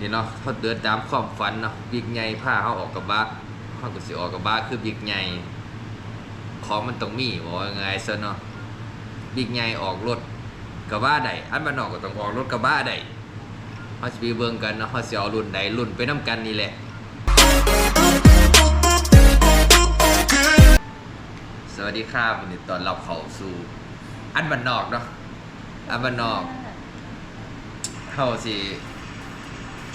นี่เนาะเขาเดินตามความฝันเนาะบิ๊กใหญ่พาเขาออกกับบ้าเขาก็สิออกกับบ้าคือบิ๊กใหญ่ของมันต้องมีบอกว่าไงซะเนาะบิ๊กใหญ่ออกรถกระบะใดอันบ้านนอกก็ต้องออกรถกระบะใดเขาสิไปเบิ่งกันเนาะเขาสิเอารุ่นใดรุ่นไปนํกันนี่แหละสวัสดีครับวันนี้ตอนรับเขาสู่อันบ้านนอกเนาะอันบ้านนอกเขาสิ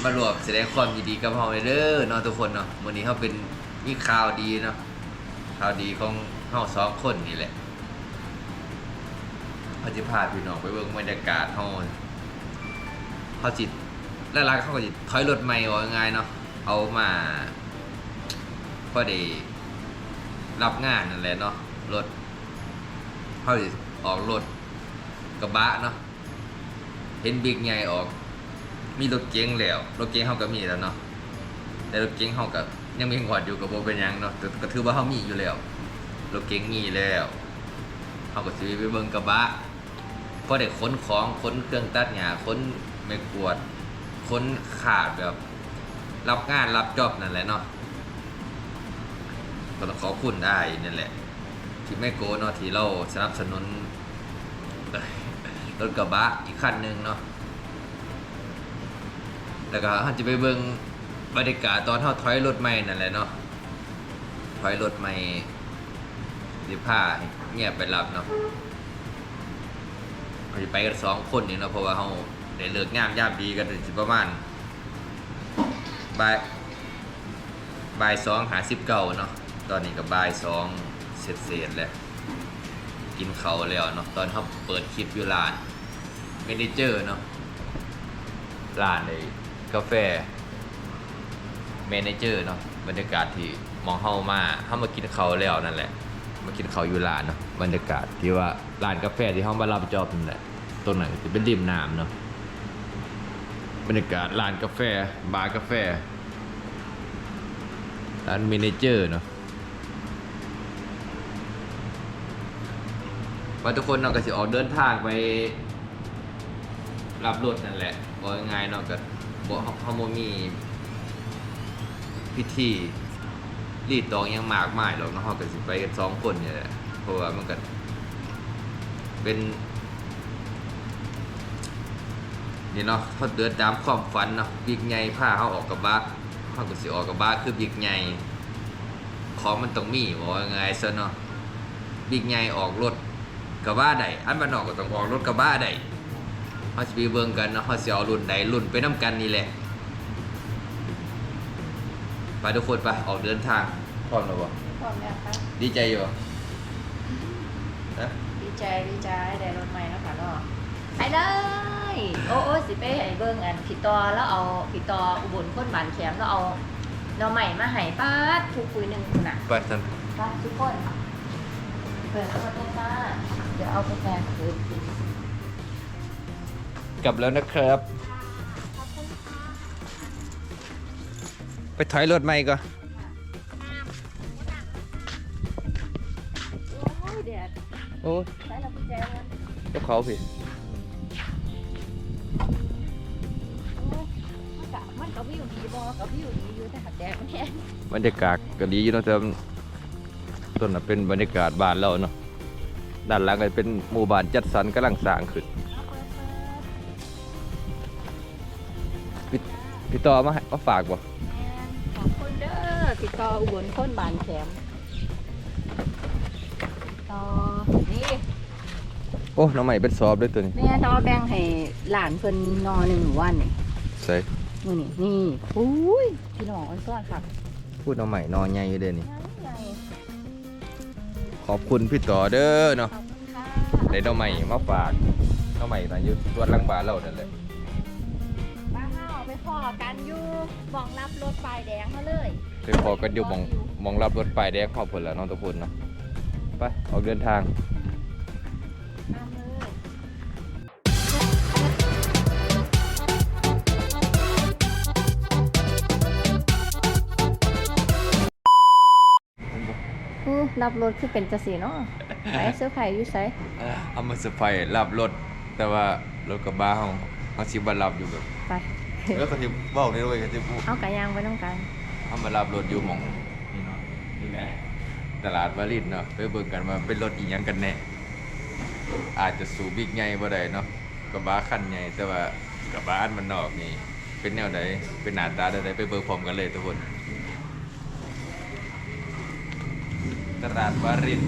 มารวมแสดงความยินดีกับเราเด้อเนาะทุกคนเนาะวันนี้เขาเป็นมีข่าวดีเนาะข่าวดีของเราสองคนนี่แหละเขาจะพาพี่น้องไปเบิ่งบรรยากาศเขาเขาจิตแล้วรักเขาก็จิถอยรถใหม่ว่าง่ายเนาะเอามาพอดีรับงานนั่นแหละเนาะรถเขาจะออกรถกระบะเนาะเห็นบิ๊กใหญ่ออก มีรถเก๋งแล้วรถเก๋งเขาก็มีแล้วเนาะแต่รถเก๋งเขาก็ยังมีหอดอยู่กับโบเป็นยังเนาะแต่ก็ถือว่าเขามีอยู่แล้วรถเก๋งมีแล้วเขาก็ซื้อไปเบิ่งกระบะเพราะได้ขนของขนเครื่องตัดหญ้าขนไม่กวาดขนขาดแบบรับงานรับจอบนั่นแหละเนาะก็ต้องขอบคุณได้นั่นแหละ ที่ไม่โกเนาะที่เราสนับสนุนรถกระบะอีกคันหนึ่งเนาะ แล้วก็เราจะไปเบิ่งบรรยากาศตอนเท่าถอยรถใหม่นั่นแหละเนาะถอยรถใหม่สิผ้าเงียบไปรับเนาะเราจะไปกันสองคนนี่เนาะเพราะว่าเราได้เลิกงามยามดีกันสิประมาณบ่ายบ่ายสองหาสิบเก้าเนาะตอนนี้ก็บ่ายสองเสร็จเสร็จแล้วกินเขาแล้วเนาะตอนเขาเปิดคลิปอยู่ร้านเมนเจอร์เนาะร้านใน กาแฟเมเนเจอร์เนาะบรรยากาศที่มองเข้ามาเข้ามากินเขาแล้วนั่นแหละ มากินเขาอยู่ร้านเนาะบรรยากาศที่ว่าร้านกาแฟที่เขามารับจอบนั่นแหละตรงไหนจะเป็นริมน้ำเนาะบรรยากาศร้านกาแฟบาร์กาแฟร้านเมเนเจอร์เนาะว่าทุกคนเนาะก็สิออกเดินทางไปรับรถนั่นแหละบอกง่ายๆเนาะก็ บอกเขาโมมีพิธีรีดตองยังมากมายหรอกเนาะเขาก็สิไปกันสองคนเนี่ยแหละเพราะว่ามันก็เป็นนี่เนาะเขาเดินตามความฝันเนาะบิ๊กใหญ่พาเขาออกกับบ้าเขาก็สิออกกับบ้าคือบิ๊กใหญ่ของมันต้องมีบอกง่ายๆซะเนาะบิ๊กใหญ่ออกรถกระบะใดอันบ้านนอกก็ต้องออกรถกระบะใด เขาจะไปเบิ่งกันเนาะเขาจะเอารุ่นใดรุ่นไปน้ำกันนี่แหละ ไปทุกคนไปออกเดินทางพร้อมแล้วบ่พร้อมแล้วครับดีใจอยู่บ่นะดีใจดีใจได้รถใหม่แล้วค่ะเนาะไปเลย โอ้โอ้สิไปให้เบิ่งอันพี่ตอแล้วเอาพี่ตออุบลคนบานแขมแล้วเอาเราใหม่มาให้ป้าดทุกคุยหนึ่งคุณน่ะไปสันป้าทุกคนเปิดเข้ามาต้นมาเดี๋ยวเอากาแฟมาคืนกิน กลับแล้วนะครับ ไปถอยรถใหม่ก่อนโอ้ยเดี๋ยวโอ้ยใส่เรากุญแจมันเจ้าเขาพี่โอ้ยมันกะมันก็วิวดีบ่ก็วิวดีอยู่แต่ขัดแดดมันแห้งบรรยากาศก็ดีอยู่เนาะแต่ต้นน่ะเป็นบรรยากาศบ้านเราเนาะด้านหลังก็เป็นหมู่บ้านจัดสรรกำลังสร้างขึ้น เอาเปิดเปิดพี่ต่อมาให้มาฝากบ่ขอบคุณเด้อติดต่ออุบลคนบานแขมต่อนี่โอ้น้องใหม่เป็นสอบด้วยตัวนี้แม่ต่อแบ่งให้หลานเพิ่นนอหนึ่งวันนี่ใส่มื้อนี้นี่อุ้ยพี่น้องอันซ้อนค่ะพูดน้องใหม่นอนใหญ่อยู่เด้อนี่ใหญ่ขอบคุณพี่ต่อเด้อเนาะขอบคุณค่ะ ได้น้องใหม่มาฝากน้องใหม่ตอนอยู่สวนลังบานเรานั่นแหละ อกันอยู่บองรับรถป้ายแดงมาเลยไปพอกันอยู่หมองหมองรับรถป้ายแดงขอบคุณแล้วน้องตะพุนเนาะไปออกเดินทางตามเลยอู้รับรถคือเป็นจังซี่เนาะไปเสื้อร์ไผ่อยู่ไสเอามาเซอร์ไพรส์รับรถแต่ว่ารถกระบะเขาเขาชิบว่ารับอยู่แบบไป แล้วก็ที่บอกนี่ด้วยก็ที่พูดเอากระยางไปน้องกันเขามารับรถอยู่หมองนี่เนาะนี่แหละตลาดวารินเนาะไปเบิ่งกันว่าเป็นรถอีหยังกันแน่อาจจะสู่บิ๊กใหญ่บ่ได้เนาะกระบะคันใหญ่แต่ว่ากระบะอันมันนอกนี่เป็นแนวใดเป็นหน้าตาใดๆไปเบิ่งพร้อมกันเลยทุกคน ตลาดวาริน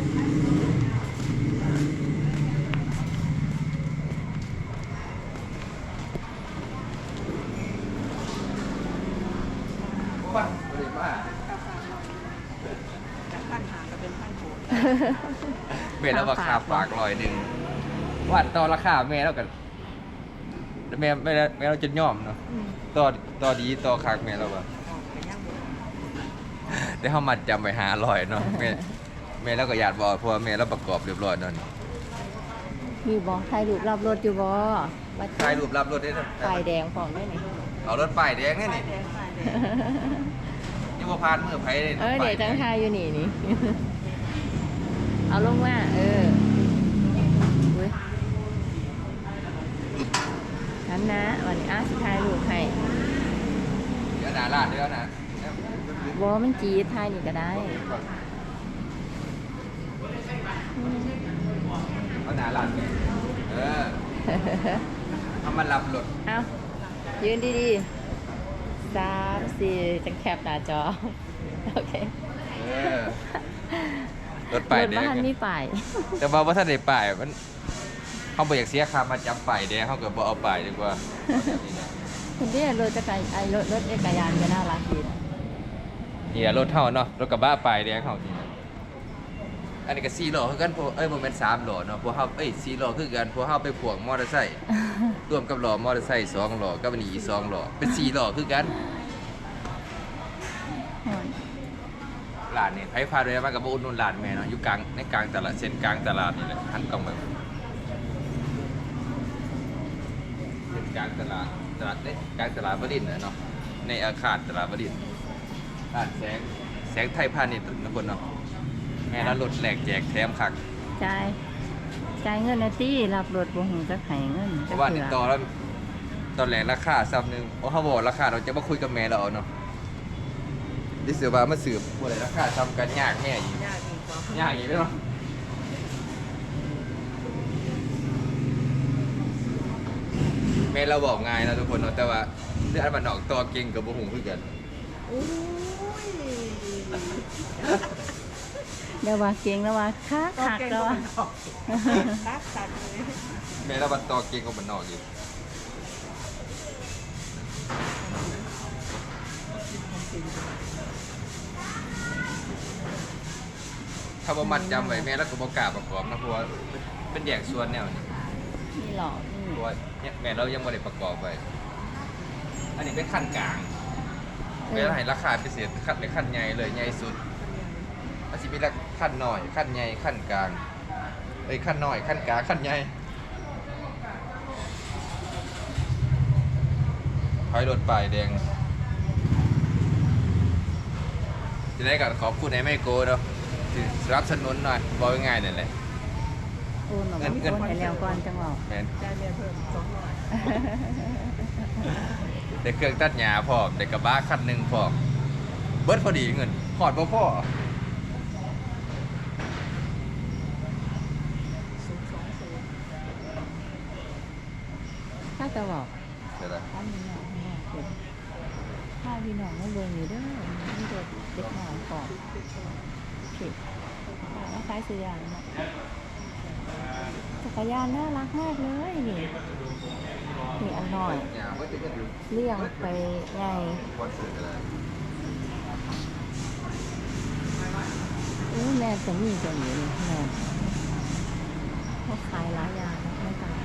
ว้าบริมา จากพันหาก็เป็นพันโหด เมย์แล้ว ราคาฝากร้อยหนึ่งวันต่อราคาเมย์แล้วกันแม่แม่แม่เราจะย่อมเนาะต่อต่อดีต่อคักแม่เราอะออกไปย่างบนได้เข้ามาจำไปหาร้อยเนาะแม่แม่เราก็อยากบอกเพราะว่าแม่เราประกอบเรียบร้อยเนาะนี่มีบอถ่ายรูปรับรถอยู่บอวัดถ่ายรูปรับรถได้เนาะไฟแดงพร้อมได้ไหมเอารถป้ายแดงนี่ป้ายนี่แดงป้ายแดงนี่ว่าพานมือไผเลยเออเดี๋ยวจังทายอยู่นี่นี่ เอาลงมาเอออุ้ยนั้นนะวันนี้อาสิทายรูปให้เดี๋ยวหนาลาดเดี๋ยวนะบอมันจีดทายนี่ก็ได้เอาหนาลาดไงเออเอามารับรถเอายืนดีๆสามสี่จังแคบหน้าจอ โอเคเออ รถป้ายแดรงถบ้านอะมีป้าย แต่ว่าว่าถ้าได้ป้ายมันเขาบ่อยากเสียค่ามาจำป้ายแดงเขาก็บ่เอาป้ายดีกว่าเอาแบบนี้นะคุณเดียรถจักรยานไอ้รถรถเอกยานก็น่ารักดีนะเนี่ยรถเฮาเนาะรถกระบะป้ายแดงเฮานี่นะอันนี้ก็4ล้อคือกันพวกเอ้ยบ่แม่น3ล้อเนาะพวกเฮาเอ้ย4ล้อคือกันพวกเฮาไปพ่วงมอเตอร์ไซค์รวมกับล้อมอเตอร์ไซค์2ล้อกับอันนี้อีก2ล้อเป็น4ล้อคือกัน ร้านนี้ไผพาด้วยมาก็บ่อุดหนุนร้านแม่เนาะอยู่กลางในกลางตลาดเส้นกลางตลาดนี่แหละหันกล้องไปเส้นกลางตลาดตลาดเอ้ยกลางตลาดบดินทร์น่ะเนาะในอาคารตลาดบดินทร์ร้านแสงแสงไทยพาณิชย์นะคนเนาะแม่แล้วรถแหลกแจกแถมคักจ่ายจ่ายเงินนะตี้รับรถบ่หูจักไห้เงินเพจักราะว่าเทื่ติดต่อแล้วตอนแรกราคาซ้ำหนึงโอ้เขาบอกราคาเราจะมาคุยกับแม่เราเอาเนาะ ดิสือว่ามาสืบว่าอะไรราคาซ้ำกันยากแม่อีกยากอีกต่อยากอีกเนาะแม่เราบอกง่ายนะทุกคนเนาะแต่ว่าเรื่องมันออกตัวเก่งกับบุหุงคือกันโอ้ยเดี๋ยวว่าเก่งแล้วว่าคักคักแล้วว่าตักตักเลย แม่เราบันตัวเก่งกับมันนอกอีกาบ่มัดจำไว้แม่แล้วก็บ่กล้าประกอบนะเพราะว่าเป็นแยกส่วนแนวนี้นี่หรอกนี่เพราะว่าเนี่ยแม่เรายังบ่ได้ประกอบไว้อันนี้เป็นขั้นกลางแม่เราให้ราคาพิเศษขั้นเป็นขั้นใหญ่เลยใหญ่สุดมันสิมีละขั้นน้อยขั้นใหญ่ขั้นกลางเอ้ยขั้นน้อยขั้นกลางขั้นใหญ่ถอยรถป้ายแดงจะได้กับขอบคุณไอ้แม่โกเนาะที่ สนับสนุนหน่อยบอกง่ายๆนั่นแหละ โอนออกเงิมานเงิน โอนให้แล้วก่อนจังหวะแม่นจ่ายเบียร์เพิ่มสองร้อยได้เครื่องตัดหญ้าพร้อมได้กระบะคันหนึ่งพร้อมเบิดพอดีเงินหอดบ่พอศูนย์สองศูนย์ถ้าจะบอกเดี๋ยวนะถ้ามีน้องน้องเด็กถ้าพี่น้องมาเบิ่งอยู่เด้อนี่เด็กเด็กน้องก่อน ผิดว่าคล้ายซื้อยางจักรยานน่ารักมากเลยนี่นี่อันหน่อยเลี้ยงไปใหญ่คอนเสิร์ตอะไรอู้แม่จะมีตัวนี้นี่แม่เขาขายหลายอย่างไม่ต่าย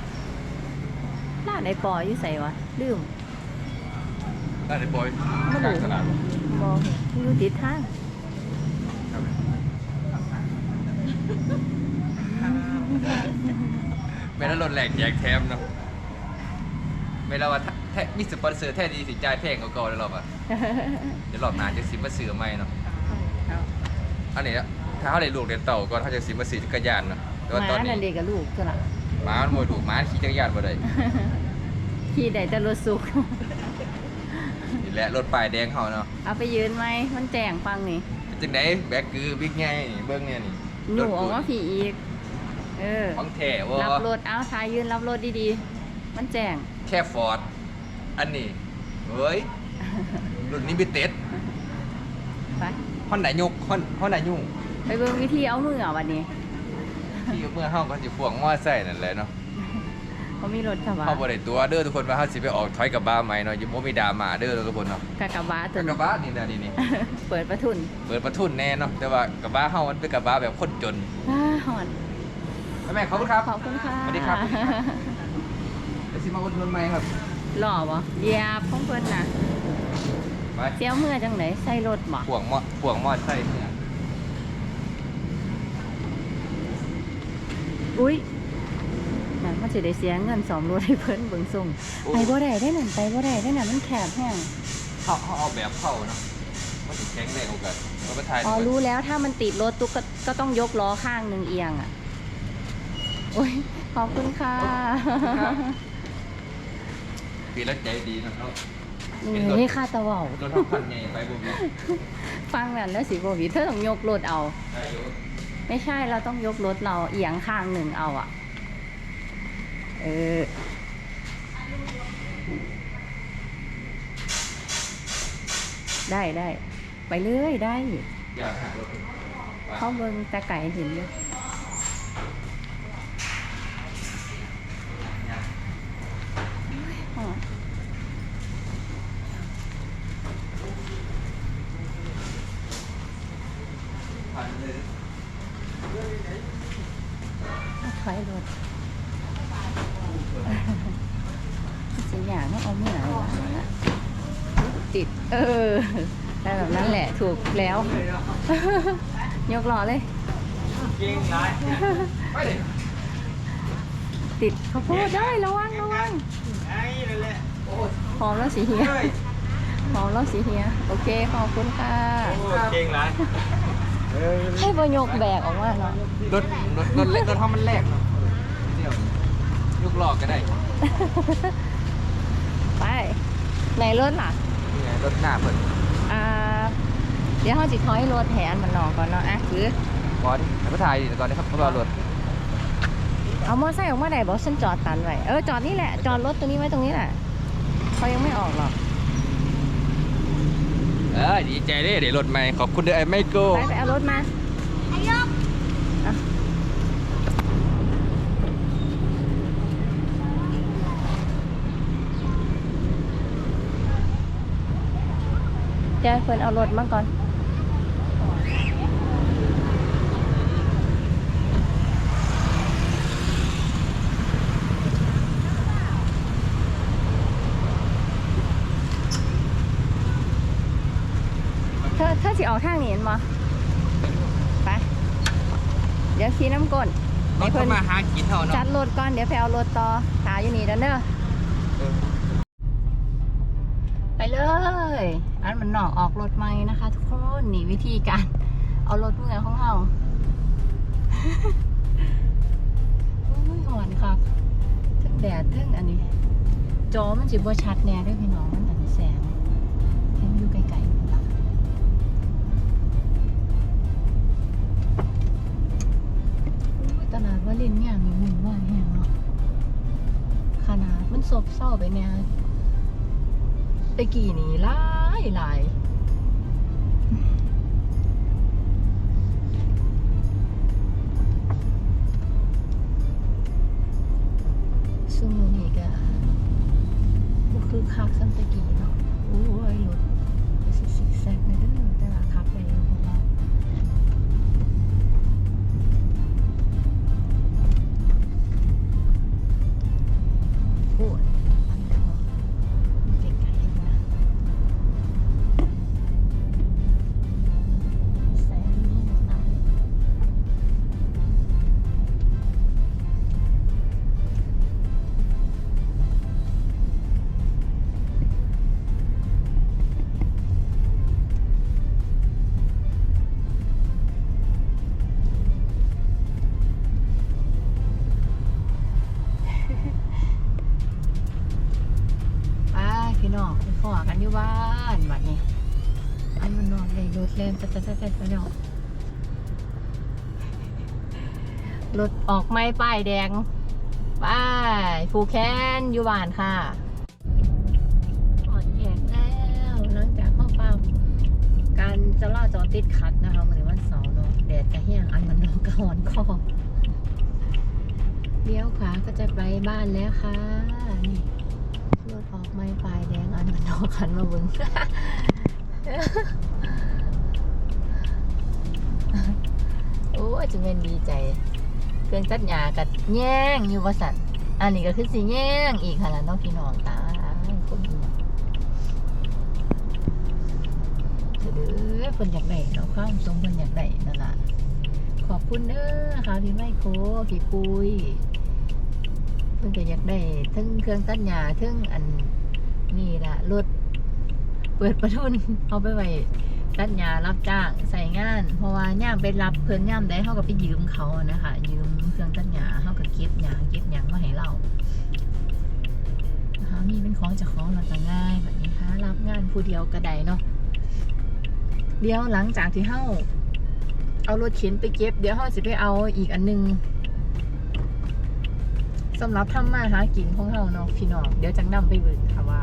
ร้านไอปออยู่ใส่วะลืมได้ในบอยไม่กลางรู้ตลาดมองอยู่ติดทาง แม่แล้วรถแหลกแจกแถมเนาะแม่เราว่าถ้าแท้มีสปอนเซอร์แท้ดีสิจ่ายแพงกว่าเก่าแล้วรอบอะเดี๋ยวรอบหน้าจะสิมาซื้อใหม่เนาะเอาอันนี้ถ้าเขาได้ลูกเรียนเต่าก่อนเขาจะสิมาซื้อจักรยานเนาะแต่ว่าหตอมานนี้นั่นเด็กกับลูกตัวละหมามันบ่ดูหมาขี่จักรยานบ่ได้ ขี่ได้แต่รถสุกแวะรถป้ายแดงเขาเนาะเอาไปยืนไหมมันแจ้งฟังนี่เป็นจังไดแบกคือบิ๊กไงนี่เบิ้งเนี่ยนี่หนูออกว่าผีอีก เออของแท้ว่ารับรถเอาทายยืนรับรถดีๆ มันแจ้งแค่ฟอร์ดอันนี้เฮ้ยรุ่นนี้บิเต็ดไปฮอนไหนยุกฮอนฮอนไหนยุ่งไปเบิ่งวิธีเอามืออะวันนี้ที่เมื่อเฮาก็สิพวงมอไซค์นั่นแหละเนาะเขามีรถขับมาเฮาบ่ได้ตัวเด้อทุกคนว่าเฮาสิไปออกถอยกับบ้าใหม่เนาะอย่าบ่มีดราม่าเด้อทุกคนเนาะกะกะบะตัวกับบ้านี่นะนี่นี่เปิดประทุน เปิดประทุนแน่เนาะแต่ว่ากับบ้าเฮามันเป็นกับบ้าแบบคนจนอ้าหอน แม่ขอบคุณครับ ขอบคุณค่ะสวัสดีครับเดี๋ยวสิมาอุดหนุนใหม่ครับ หล่อบ่เหยียบของเพิ่นน่ะไปเสียวเมื่อจังไหนใส่รถบ่พวงมอพวงมอไซค์เนี่ยอุ้ยนั่นมันสิได้เสียเงินสองรถให้เพิ่นเบิ่งส่งไปบ่ได้ได้นั่นไปบ่ได้ได้นั่นมันแคบแห้งเขาเขาเอาแบบเข้าเนาะมันถึงแข็งแรงกว่ากันเราไปถ่ายอ๋อรู้แล้วถ้ามันติดรถตุ๊กก็ก็ต้องยกล้อข้างหนึ่งเอียงอะ โอ้ยขอบคุณค่ะปีแล้วใจดีนะเขานี่ค่าตะเว่ารถทั้งคันใหญ่ไปบุบฟังนั่นแล้วสิบวิเธอต้องยกรถเอาได้อยู่ไม่ใช่เราต้องยกรถเราเอียงข้างหนึ่งเอาอะ เออได้ได้ไปเรื่อยได้อยากหักรถเขาเบิ่งแต่ไก่เห็นอยู่อ๋อ พันเลย ถอยรถสิอย่างต้อง เอาเมื่อไหร่วะติด เออได้แบบนั้นแหละถูกแล้ว ยกล้อเลยเก่งไรไปดิติดข้าวโพดได้ระวังระวังไอ้นั่นแหละโอ้หอมแล้วสีเฮียเฮ้ยหอมแล้วสีเฮีย โอเคขอบคุณค่ะเก่งไรให้ประโยคแบกออกมาเนาะรถรถรถเล็กรถเท่ามันแรกเนาะเดี๋ยวยุกหลอกก็ได้ไป ไหนรถล่ะนี่ไงรถหน้าเพิ่นอ่าเดี๋ยวเขาจิถอยรถแทนมันนอกก่อนเนาะอะคือก่อนให้มาถ่ายดิก่อนนะครับเพราะว่ารถเอามอไซค์ออกมาได้บอกฉันจอดตันไว้เออจอดนี่แหละจอดรถตัวนี้ไว้ตรงนี้แหละเขายังไม่ออกหรอกเออดีใจเด้เดี๋ยวรถใหม่ขอบคุณเด้อไอ้ไม่โก้ไปไปเอารถมาอะ เดี๋ยวเพิ่นเอารถมาก่อนเธอเธอสิออกทางนี้เห็นบ่ไปเดี๋ยวขี่น้ำก้นรถเข้ามาหากินเท่าจัเนาะดรถก่อนเดี๋ยวไปเอารถต่อขาอยู่นี่เด้อเด้อเอ เลย อันมันหนอกออกรถใหมนะคะ ทุกคนนี่วิธีการ เอารถเมื่อของเราโอ้ยหอนครับทั้งแดดทั้งอันนี้ จอมันสิบว่าชัดแน่ด้วยพี่น้องมันอันแสงเห็นอยู่ไกลๆตลาดว่าลินเนี่ยมีหมุนว่าแหงเนาะขนาดมันซบเศร้าไปเนี่ย ตะกี้นี่หลายหลายซุมือนี่ก็บ่คือคักซันตะกี้เนาะโอ้ยรถ รถออกไม้ป้ายแดงป้ายฟูแคนอยู่บ้านค่ะอ่อนแยกแล้วหลังจากข้าปั๊มการจะล่าจอติดขัดนะคะวันนี้วันเสาร์เนาะแดดกระเฮียงอันมันนอนกระหอนคอเลี้ยวขวาก็จะไปบ้านแล้วค่ะ นี่รถออกไม้ป้ายแดงอันมันนอนขันมาบึงโอ้จะเป็นดีใจ เครื่องตัดหญ้ากัดแย่งอยู่ว่าสันอันนี้ก็คือสิแย่งอีกค่ะแล้วน้องพี่น้องตาคนดูเด้อเพิ่นอยากได้เนาะความทรงเพิ่นอยากได้นั่นล่ะขอบคุณเด้อค่ะพี่ไมโครพี่ปุ้ยเพิ่นก็อยากได้ทั้งเครื่องตัดหญ้าทั้งอันนี่ล่ะรถเปิดประทุนเอาไปไว้ ตัดหญ้ารับจ้างใส่งาน เพราะว่าย่ามไปรับเพิ่นย่ามได้เฮาก็ไปยืมเขานะคะ ยืมเครื่องตัดหญ้าเฮาก็เก็บหญ้าเก็บหยังมาให้เรานะคะมีเป็นของจากของเราก็ง่ายแบบนี้ค่ะรับงานผู้เดียวก็ได้เนาะเดี๋ยวหลังจากที่เฮาเอารถเข็นไปเก็บ เดี๋ยวเฮาสิไปเอาอีกอันหนึงสำหรับทำมาหากินของเฮาเนาะพี่น้องเดี๋ยวจังนำไปเบิ่งค่ะว่า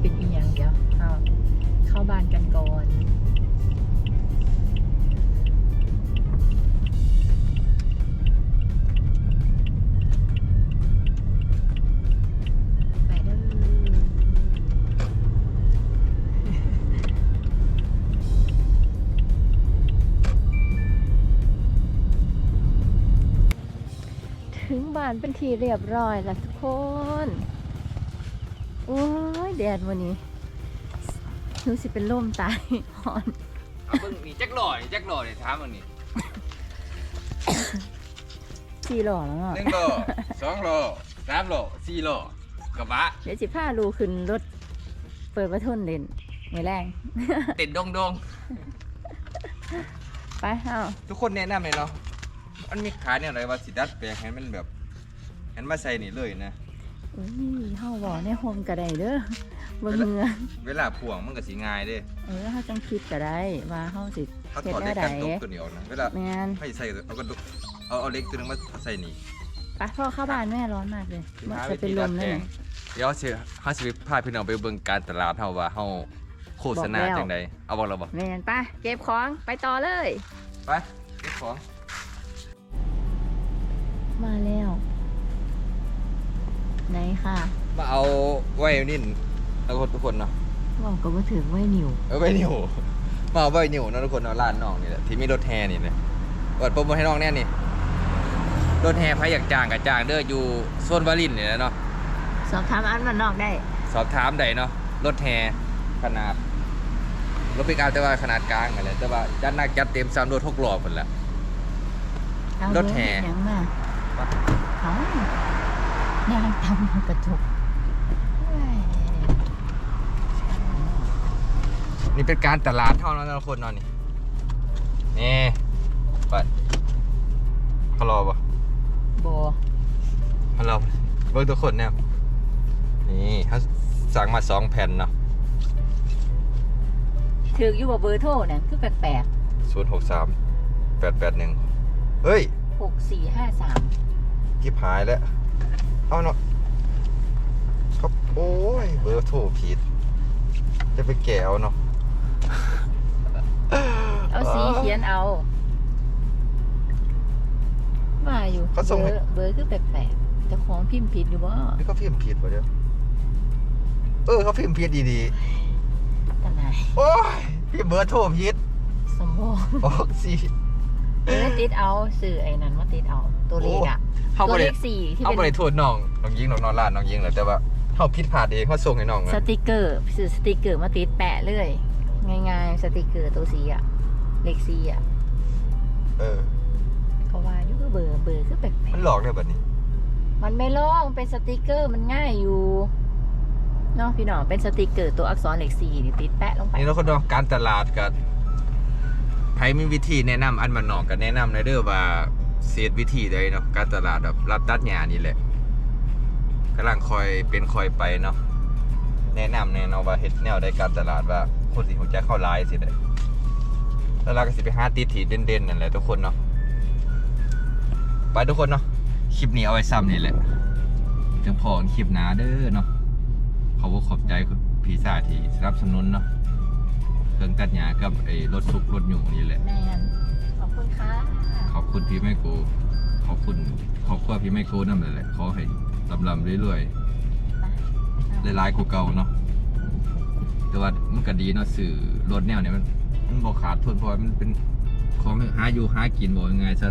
เป็นอีหยังเดี๋ยวเฮาเข้าบ้านกันก่อนานเป็นทีเรียบร้อยแล้วทุกคน โอ้ยแดดวันนี้รู้สิเป็นลมตายหอนเอาเบิ่งนี่แจ็คหล่อนี่แจ็คหล่อนี่ถามมึงนี่สี่หล่อแล้วเนาะหนึ่งโลสองโลสามโลสี่โลกระบะเดี๋ยวสิพาลูขึ้นรถเปิดประทุนเล่นไม่แรงติดดงดงไปเอาทุกคนแนะนำเลยเนาะมันมีขายเนี่ยอะไรว่าสิดัดแปลงให้มันแบบให้มันมาใส่นี่เลยนะอุ้ยเฮาบ่ในโฮมก็ได้เด้อบ่เมือเวลาพ่วงมันก็สิง่ายเด้เออเฮาจังคิดก็ได้ว่าเฮาสิเขาเฮ็ดถอดแนเล็วกใดกันตกตัวเดียวนะเวลาแม่นให้ใส่เอากระดุกเอาเอาเล็กตัวนึงมาใส่นี่ไปพ่อเข้าบ้านแม่ร้อนมากเลยมันจะเป็นลมแล้วเนี่ยเดี๋ยวสิเฮาสิไปพาพี่น้องไปเบิ่งการตลาดเฮาว่าเฮาโฆษณาบอกแล้วจังไดเอาบอกเราบ่แม่นไปเก็บของไปต่อเลยไปเก็บของมาแล้วไหน ค่ะมาเอาไว้นิ่นแล้วทุกคนเนาะบอกก็บ่ถึงไว้นิวเอาไว้นิ่วมาเอาไว้นิ่วเนาะทุกคนเนาะร้านน้องนี่แหละที่มีรถแห่นี่นะเปิดโปรโมทให้น้องแน่นี่รถแห่ใครอยากจ้างก็จ้างเด้ออยู่โซนวารินนี่แหละเนาะสอบถามอันมันนอกได้ สอบถามได้เนาะรถแห่ขนาดรถปิกอัพแต่ว่าขนาดกลางกันแหละแต่ว่าจัดหนักจัดเต็มซ้ำรถหกล้อพุ่นละเอารถแห่เดี๋ยวเฮ็ดหยังมาเขา ย่างทำกระจกเว้ยนี่เป็นการตลาดเท่านั้นนะทุกคนเนาะนี่นี่ปัดฮัลโหลปะบ่ฮัลโหลเบิ่งทุกคนเนี่ยนี่เขาสั่งมาสองแผ่นเนาะถืออยู่บ่เบอร์โทรเนี่ยคือแปลกศูนย์หกสามแปดแปดหนึ่งเฮ้ยๆ6453กิบหายแล้ว เอาเนาะครับโอ้ย เบอร์โทรผิด จะไปแกะเอาเนาะเอาสีเขียนเอาว่าอยู่เขาส่งเบให้อร์เบอร์คือแปลกๆแต่ของพิมพ์ผิดอยู่บ่นี่เขาพิมพ์ผิดวะเดี๋ยวเออเขาพิมพ์ผิดดีตาไหนายๆโอ้ยพิมพ์เบอร์โทรผิดสมบูรณ์ออกสิ เออติดเอาสื่อไอ้นั้นว่าติดเอาตัวเลขอะเขาตัวบ่เลได้ขสี่ที่เขาเป็นบ่ได้โทษน้องน้องยิงน้องนอนร้านน้องยิงแหละแต่ว่าเขาผิดพลาดเองเขาส่งให้น้องสอะติกเกอร์สื่อสติกเกอร์มาติดแปะเลยง่ายๆสติกเกอร์ตัวสีอะเลขสีอะเออ ก็ว่าอยู่คือเบอร์เบอร์คือแปลกมันหลอกได้แบบนี้ๆมันไม่ลอกมันเป็นสติกเกอร์มันง่ายอยู่เนาะพี่น้องเป็นสติกเกอร์ตัวอักษรเลขสี่นี่ติดแปะลงไป นี่เราคนเนาะการตลาดกับใครมีวิธีแนะนำอันมันนอกก็แนะนำในเด้อว่าเสียวิธีใดเนาะการตลาดแบบรับตัดหญ้านี่แหละกำลังคอยเป็นคอยไปเนาะแนะนำแน่เนอนว่าเฮ็ดแนวได้การตลาดว่าคนสิหัวใจเข้าไลน์สิได้แล้วเราก็สิไปหาติดถีเด่นๆนั่นแหละทุกคนเนาะไปทุกคนเนาะคลิปนี้เอาไว้ซ้ำนี่แหละจังพอนคลิปหน้าเด้อเนาะขอบคุณขอบใจพี่สาที่สนับสนุนเนาะ เครื่องตัดหญ้ากับไอ้รถทุกข์รถหยุ่งนี่แหละ แมนขอบคุณค่ะขอบคุณพี่แม่โก ขอบคุณขอบคุณพี่แม่โกนั่นแหละขอให้ลำลำเรื่อยๆหลายๆกว่าเก่าเนาะแต่ว่ามันก็ดีเนาะสื่อรถแนวเนี่ยมันมันบอกขาดทุนเพราะว่ามันเป็นของหาอยู่หากินบอกยังไงซะ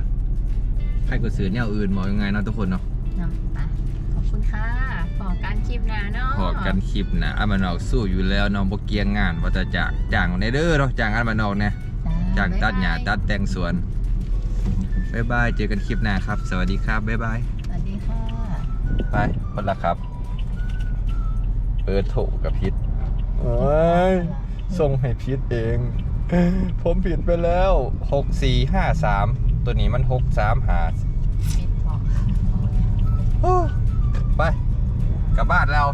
ใครก็ซื้อแนวอื่นบอกยังไงเนาะทุกคนเนาะเนาะไปขอบ คุณค่ะขอการคลิปหนะเนาะพอกันคลิปนะอันมานออกสู้อยู่แล้วเน้องบกเกียงงานว่าจะจ้างจ้างในเด้อเนาะจ้างอันมานออกเนี่ยจ้างตัดหญ้าตัดแต่งสวนบ๊ายบายเจอกันคลิปหน้าครับ สวัสดีครับบ๊ายบายสวัสดีค่ะไปคนละครับ เปิดโถกับพิษเอ้ยส่งให้พิษเอง ผมผิดไปแล้วหกสี่ห้าสามตัวนี้มันหกสามหาปิดบอก ไป กลับบ้านแล้ว